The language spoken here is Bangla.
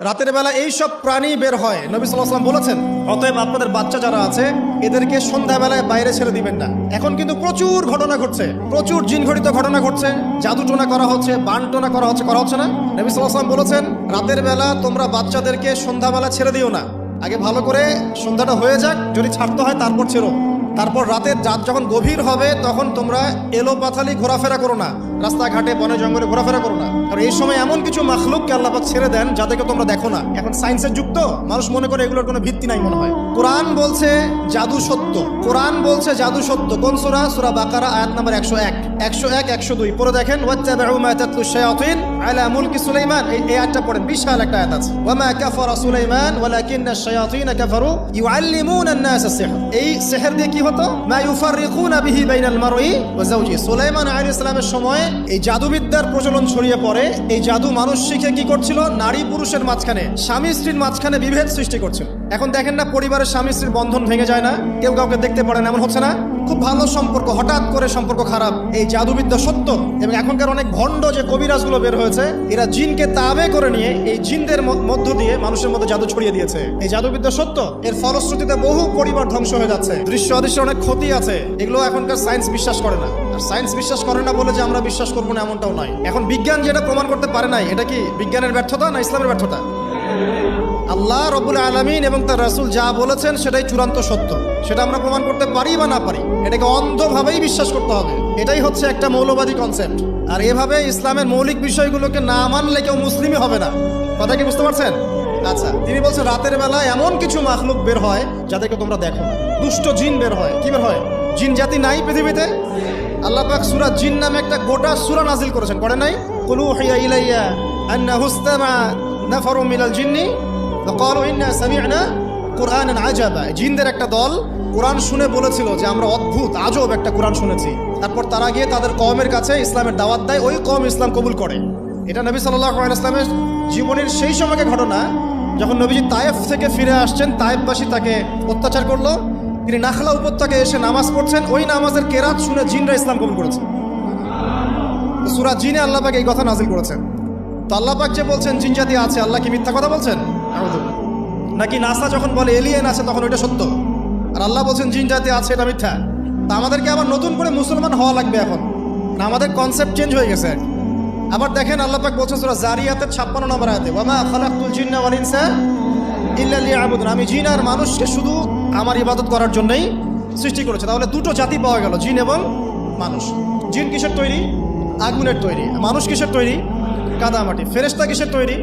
রাতের বেলা এই সব প্রাণী বের হয়। নবী সাল্লাম বলেছেন, অতএব আপনাদের বাচ্চা যারা আছে, এদেরকে সন্ধ্যাবেলায় বাইরে ছেড়ে দিবেন না। এখন কিন্তু প্রচুর ঘটনা ঘটছে। প্রচুর জিন ঘটিত ঘটনা ঘটছে। জাদুটোনা করা হচ্ছে, বানটোনা করা হচ্ছে করা হচ্ছে না। নবী সাল্লাম বলেছেন, রাতের বেলা তোমরা বাচ্চাদেরকে সন্ধ্যাবেলা ছেড়ে দিও না। আগে ভালো করে সন্ধ্যাটা হয়ে যাক, যদি ছাড়তে হয় তারপর ছেড়ো। তারপর রাতের রাত যখন গভীর হবে, তখন তোমরা এলো পাথালি ঘোরাফেরা করো না। রাস্তাঘাটে, বনে জঙ্গলে ঘোরাফেরা করো না। কারণ এই সময় এমন কিছু মাখলুককে আল্লাপাক ছেড়ে দেন, যাদেরকে তোমরা দেখো না। এখন সায়েন্সের যুক্ত, মানুষ মনে করে এগুলোর কোনো ভিত্তি নাই মনে হয়। কোরআন বলছে জাদু সত্য। কোরআন বলছে জাদু সত্য। কোন সুরা? সুরা বাকারা, আয়াত নাম্বার একশো এক। একশো এক, একশো দুই। পরে দেখেন শায়াতিন আলা মুলকি সুলাইমান। এই এই আয়াতটা পড়েন, বিশাল একটা আয়াত আছে। ওয়ামা কাফারা সুলাইমান ওয়ালাকিন্না শায়াতিন কাফারু ইউআল্লিমুনা আন-নাস সিহর। এই সিহর দিয়ে কি হতো? মা ইউফাররিকুনা বিহি বাইনাল মারই ওয়া যাওজি। সুলাইমান আলাইহিস সালামের সময় এই জাদুবিদ্যার প্রচলন ছড়িয়ে পড়ে। এই জাদু মানুষ শিখে কি করছিল? নারী পুরুষের মাঝখানে, স্বামী স্ত্রীর মাঝখানে বিভেদ সৃষ্টি করছিল। এখন দেখেন না, পরিবারের স্বামী স্ত্রীর বন্ধন ভেঙে যায় না। কেউ কাউকে দেখতে এমন হচ্ছে না? খুব ভালো সম্পর্ক, হঠাৎ করে সম্পর্ক খারাপ। এই জাদুবিদ্যা সত্য এবং এখনকার অনেক ভণ্ড যে কবিরাজগুলো বের হয়েছে, এরা জিনকে তাবে করে নিয়ে এই জিনদের মধ্য দিয়ে মানুষের মধ্যে জাদু ছড়িয়ে দিয়েছে। এই জাদুবিদ্যা সত্য, এর ফলশ্রুতিতে বহু পরিবার ধ্বংস হয়ে যাচ্ছে। দৃশ্য অদৃশ্য অনেক ক্ষতি আছে। এগুলো এখনকার সায়েন্স বিশ্বাস করে না। আর সায়েন্স বিশ্বাস করে না বলে যে আমরা বিশ্বাস করব না এমনটাও নয়। এখন বিজ্ঞান যেটা প্রমাণ করতে পারে নাই, এটা কি বিজ্ঞানের ব্যর্থতা না ইসলামের ব্যর্থতা? আল্লাহ রবুল আলমিন এবং তার রাসূল যা বলেছেন সেটাই চূড়ান্ত সত্য। সেটা আমরা প্রমাণ করতে পারি বা না পারি, এটাকে অন্ধভাবেই বিশ্বাস করতে হবে। এটাই হচ্ছে একটা মৌলবাদী কনসেপ্ট আর এভাবে ইসলামের মৌলিক বিষয়গুলোকে না মানলে কেউ মুসলিমই হবে না। কথা কি বুঝতে পারছেন? আচ্ছা তিনি বলছেন, রাতের বেলা এমন কিছু মাখলুক বের হয় যাদেরকে তোমরা দেখো। দুষ্ট জিন বের হয়। কি বের হয়? জিন জাতি নাই পৃথিবীতে? আল্লাহ পাক সুরা জিন নামে একটা গোটা সুরা নাজিল করেছেন। করে নাই? কুলু হিয়া ইলাইয়া আন্না হুস্তামা নাফারু মিলাল জিন্নি। কালু ইন্না সামি'না কোরআন আজাবা। জিনদের একটা দল কোরআন শুনে বলেছিল যে, আমরা অদ্ভুত, আজব একটা কোরআন শুনেছি। তারপর তারা গিয়ে তাদের কমের কাছে ইসলামের দাওয়াত দেয়। ওই কম ইসলাম কবুল করে। এটা নবী সাল্লাহ ইসলামের জীবনের সেই সময়কে ঘটনা। যখন নবীজি তায়েফ থেকে ফিরে আসছেন তায়েফবাসী তাকে অত্যাচার করল। তিনি নাখলা উপত্যকায় এসে নামাজ পড়ছেন। ওই নামাজের কেরাত শুনে জিনরা ইসলাম কবুল করেছে। সুরা জিনে আল্লাহ পাক এই কথা নাজিল করেছেন। তো আল্লাহ পাক যে বলছেন জিন জাতি আছে আল্লাহ কি মিথ্যা কথা বলছেন? নাকি নাসা যখন বলে এলিয়েন আছে তখন ওইটা সত্য? আর আল্লাহ বলছেন জিন জাতি আছে এটা মিথ্যা। তা আমাদেরকে আবার নতুন করে মুসলমান হওয়া লাগবে এখন। আমাদের কনসেপ্ট চেঞ্জ হয়ে গেছে আবার দেখেন আল্লাহ পাক বলছেন সুরা জারিয়াতের ছাপ্পান্ন নম্বর আয়াতে, ওয়ামা খালাকুল জিন্না ওয়াল ইনসা ইল্লা লিয়াবুদুন। আমি জিন আর মানুষকে শুধু আমার ইবাদত করার জন্যই সৃষ্টি করেছে। তাহলে দুটো জাতি পাওয়া গেল, জিন এবং মানুষ। জিন কিসের তৈরি? আগুনের তৈরি। মানুষ কিসের তৈরি? কাদামাটি। ফেরেস্তা কিসের তৈরি?